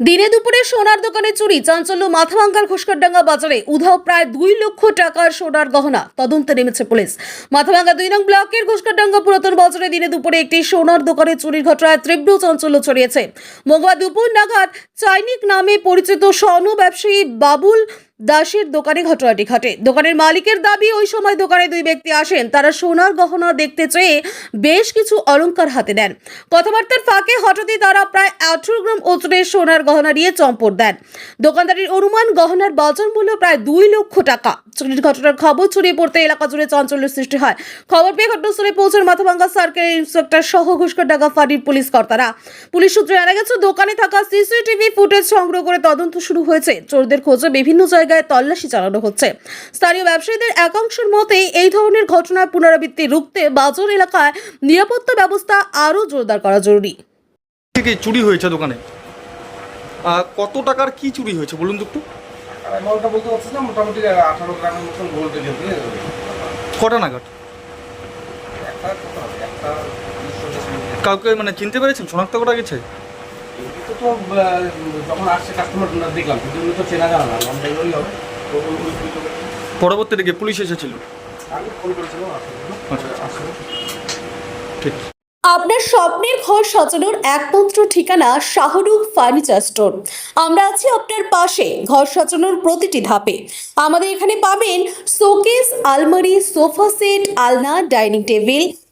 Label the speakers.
Speaker 1: দিনে দুপুরে সোনার দোকানে চুরি, চাঞ্চল্য মাথাভাঙ্গার ঘোষকরডাঙ্গা বাজারে। উধাও প্রায় দুই লক্ষ টাকার সোনার গহনা। তদন্তে নেমেছে পুলিশ। মাথাভাঙ্গা দুই নং ব্লকের ঘোষকরডাঙ্গা পুরাতন বাজারে দিনে দুপুরে একটি সোনার দোকানে চুরির ঘটনায় তীব্র চাঞ্চল্য ছড়িয়েছে। মঙ্গলবার দুপুর নাগাদ চাইনিক নামে পরিচিত স্বর্ণ ব্যবসায়ী বাবুল দাসের দোকানে ঘটনাটি ঘটে। দোকানের মালিকের দাবি, ওই সময় দোকানে দুই ব্যক্তি আসেন। তারা সোনার গহনা দেখতে চেয়ে বেশ কিছু অলংকার হাতে নেন। কথাবার্তার ফাঁকে হঠাৎই তারা প্রায় আঠারো গ্রাম ওজনের সোনার গহনা নিয়ে চম্পট দেন। দোকানদারির অনুমান, গহনার বাজার মূল্য প্রায় দুই লক্ষ টাকা। চুরির ঘটনার খবর ছড়িয়ে পড়তে এলাকা জুড়ে চাঞ্চল্যের সৃষ্টি হয়। খবর পেয়ে ঘটনাস্থলে পৌঁছান মাথাভাঙ্গা সার্কেলের ইন্সপেক্টর সহ ঘুষকর ডাকা ফাঁড়ির পুলিশ কর্তারা। পুলিশ সূত্রে জানা গেছে, দোকানে থাকা সিসিটিভি ফুটেজ সংগ্রহ করে তদন্ত শুরু হয়েছে। চোরদের খোঁজে বিভিন্ন জায়গায় তল্লাশি চালানো হচ্ছে। স্থানীয় ব্যবসায়ীদের একাংশের মতে এই ধরনের ঘটনার পুনরাবৃত্তি রুখতে বাজার এলাকায় নিরাপত্তা ব্যবস্থা আরও জোরদার করা জরুরি।
Speaker 2: থেকে চুরি হয়েছে দোকানে? কত টাকার কি চুরি হয়েছে বলুন তো একটু।
Speaker 3: অ্যামাউন্টটা বলতে পারছি না মোটামুটি আঠারো গ্রামের মতন গোল্ড
Speaker 2: কটা নাগাদ। কাউকে মানে চিনতে পেরেছেন? শনাক্ত করা গেছে?
Speaker 3: তো যখন আসছে কাস্টমার দেখলাম কিন্তু তো চেনা জানা না হবে। তো
Speaker 2: পরবর্তী দিকে পুলিশ এসেছিল?
Speaker 3: আমি ফোন করেছিলাম
Speaker 2: আচ্ছা
Speaker 3: আসলে
Speaker 2: ঠিক।
Speaker 1: আপনার স্বপ্নের ঘর সাজানোর একমাত্র ঠিকানা শাহরুখ ফার্নিচার স্টোর আমরা আছি আপনার পাশে ঘর সাজানোর প্রতিটি ধাপে। আমাদের এখানে পাবেন শোকেস আলমারি সোফা সেট আলনা ডাইনিং টেবিল